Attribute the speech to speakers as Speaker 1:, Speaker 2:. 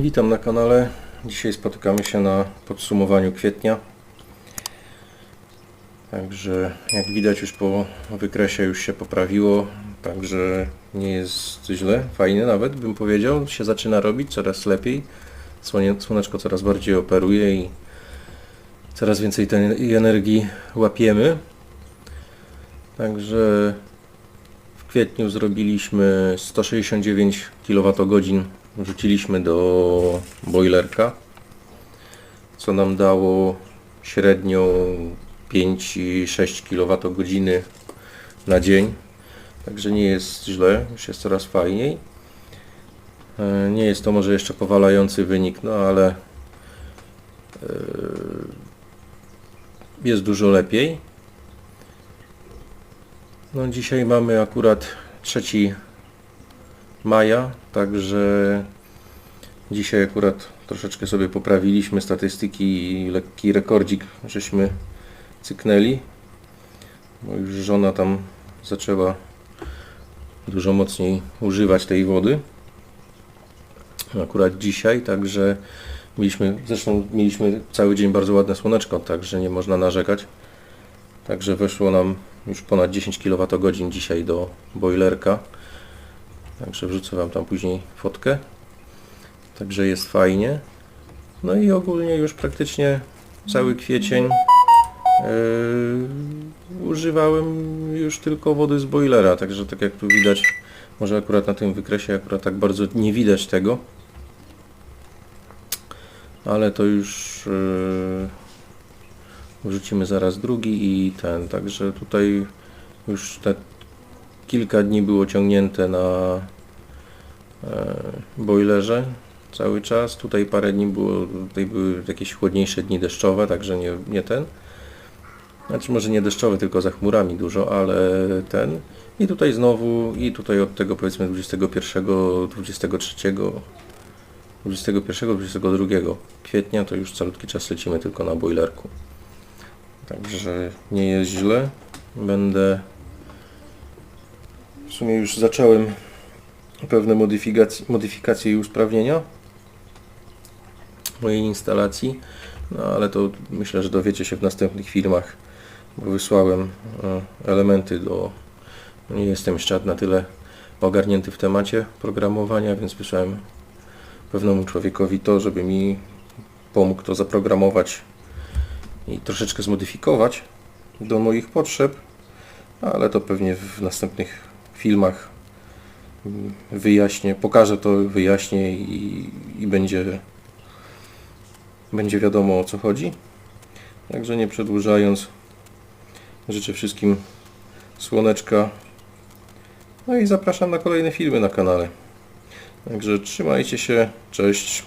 Speaker 1: Witam na kanale. Dzisiaj spotykamy się na podsumowaniu kwietnia. Także jak widać już po wykresie już się poprawiło, także nie jest źle, fajnie nawet bym powiedział, się zaczyna robić coraz lepiej. Słoneczko coraz bardziej operuje i coraz więcej tej energii łapiemy. Także w kwietniu zrobiliśmy 169 kWh wrzuciliśmy do boilerka, co nam dało średnio 5-6 kWh na dzień. Także nie jest źle, już jest coraz fajniej. E, Nie jest to może jeszcze powalający wynik, no ale e, jest dużo lepiej. No dzisiaj mamy akurat 3 maja, także dzisiaj akurat troszeczkę sobie poprawiliśmy statystyki i lekki rekordzik żeśmy cyknęli, bo już żona tam zaczęła dużo mocniej używać tej wody. Akurat dzisiaj, także mieliśmy, zresztą mieliśmy cały dzień bardzo ładne słoneczko, także nie można narzekać. Także weszło nam już ponad 10 kWh dzisiaj do boilerka. Także wrzucę Wam tam później fotkę. Także jest fajnie. No i ogólnie już praktycznie cały kwiecień yy, używałem już tylko wody z boilera. Także tak jak tu widać, może akurat na tym wykresie akurat tak bardzo nie widać tego. Ale to już yy, wrzucimy zaraz drugi i ten. Także tutaj już te kilka dni było ciągnięte na e, boilerze cały czas. Tutaj parę dni było, tutaj były jakieś chłodniejsze dni deszczowe, także nie, nie ten. Znaczy może nie deszczowe, tylko za chmurami dużo, ale ten. I tutaj znowu, i tutaj od tego powiedzmy 21, 23, 21, 22 kwietnia to już calutki czas lecimy tylko na boilerku. Także nie jest źle. Będę w sumie już zacząłem pewne modyfikacje, modyfikacje i usprawnienia mojej instalacji, no ale to myślę, że dowiecie się w następnych filmach, bo wysłałem e, elementy do... Nie jestem jeszcze na tyle ogarnięty w temacie programowania, więc wysłałem pewnemu człowiekowi to, żeby mi pomógł to zaprogramować i troszeczkę zmodyfikować do moich potrzeb, ale to pewnie w następnych filmach wyjaśnię, pokażę to, wyjaśnię i, i będzie, będzie wiadomo o co chodzi. Także nie przedłużając, życzę wszystkim słoneczka. No i zapraszam na kolejne filmy na kanale. Także trzymajcie się, cześć.